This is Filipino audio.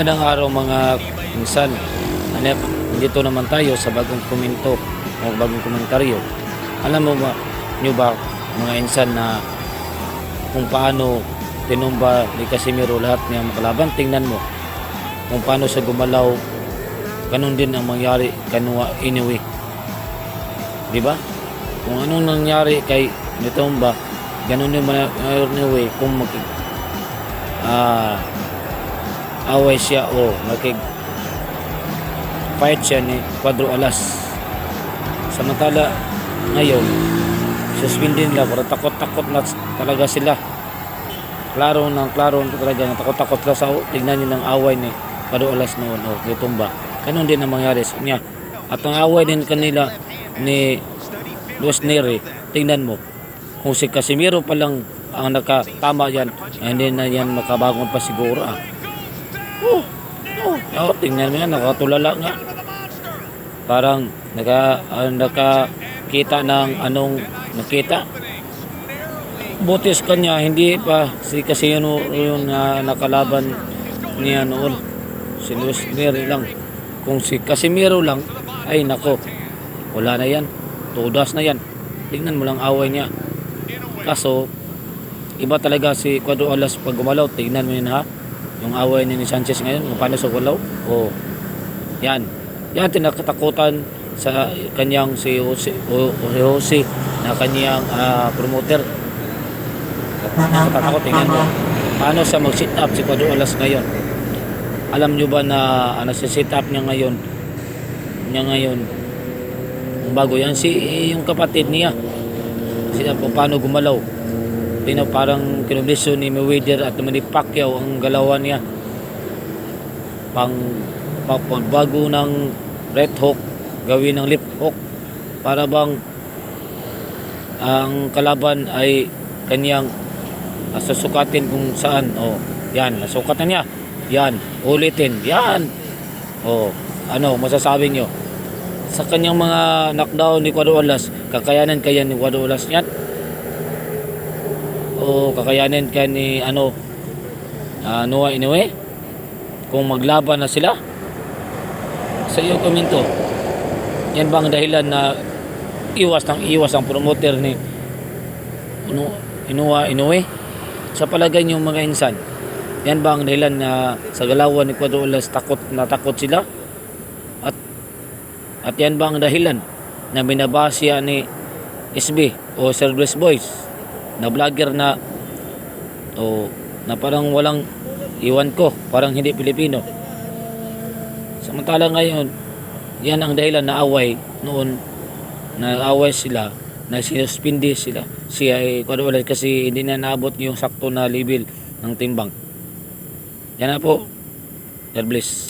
Magandang araw mga insan. Ano, dito naman tayo sa bagong komento o bagong komentaryo. Alam mo ba, nyo ba mga insan na kung paano tinumba ni Casimiro lahat ng makalaban, tingnan mo kung paano siya gumalaw, ganun din ang mangyari kanua Inoue. Di ba? Kung anong nangyari kay Nitumba, ganun din mangyari Inoue kung mag ah away siya o makig fight siya ni Cuadro Alas. Samantala ngayon, suspendin nila para takot-takot na talaga sila. Klaro ng klaro na talaga na takot-takot sila sa tignan niyo ng away ni Cuadro Alas noon o ni Tumba. Ganun din ang mangyari sa niya. At ang away din kanila ni Luis Neri, tingnan mo. Kung si Casimiro pa lang ang nakatama yan, hindi na yan makabangon pa siguro ah. Oh, oh, oh, tingnan yan, nakatulala nga. Parang naka, ah, nakakita ng anong nakita. Butis kanya, hindi pa si Casino yung na nakalaban niya noon. Si Luis lang. Kung si Casimiro lang, ay nako, wala na yan. Tudas na yan. Tingnan mo lang away niya. Kaso, iba talaga si Cuadro Alas pag gumalaw. Tingnan mo yun ha. Yung away ni Sanchez ngayon, paano sa gumalaw. O, yan. Yan, tinakatakutan sa kanyang si Jose, o, si Jose na kanyang ah, promoter. Nakakatakot, tingnan mo. Paano siya mag-sit up si Cuadro Alas ngayon? Alam nyo ba na ano, si sit up niya ngayon? Niya ngayon, bago yan si yung kapatid niya sila po paano gumalaw Tino parang kinoblisyon ni Mayweather at ni Pacquiao ang galawan niya. Pang, pang, bago ng right hook gawin ng left hook para bang ang kalaban ay kanyang uh, susukatin kung saan. Oh yan nasukatan niya. Yan ulitin. Yan! Oh ano masasabi nyo sa kanyang mga knockdown ni Cuadro Alas, kakayanan kaya ni Cuadro Alas yan? O kakayanan kaya ni ano, uh, Noah Inoue? Kung maglaban na sila? Sa iyo komento, yan ba ang dahilan na iwas ng iwas ang promoter ni Inoa Inoue? Sa palagay niyo mga insan, yan ba ang dahilan na sa galawan ni Cuadro Alas takot na takot sila? At at yan ba ang dahilan na binabasya ni SB o Bless Boys na vlogger na o na parang walang iwan ko, parang hindi Pilipino. Samantala ngayon, yan ang dahilan na away noon na away sila na sinuspindi sila siya ay ulit kasi hindi na naabot yung sakto na level ng timbang. Yan na po. God bless.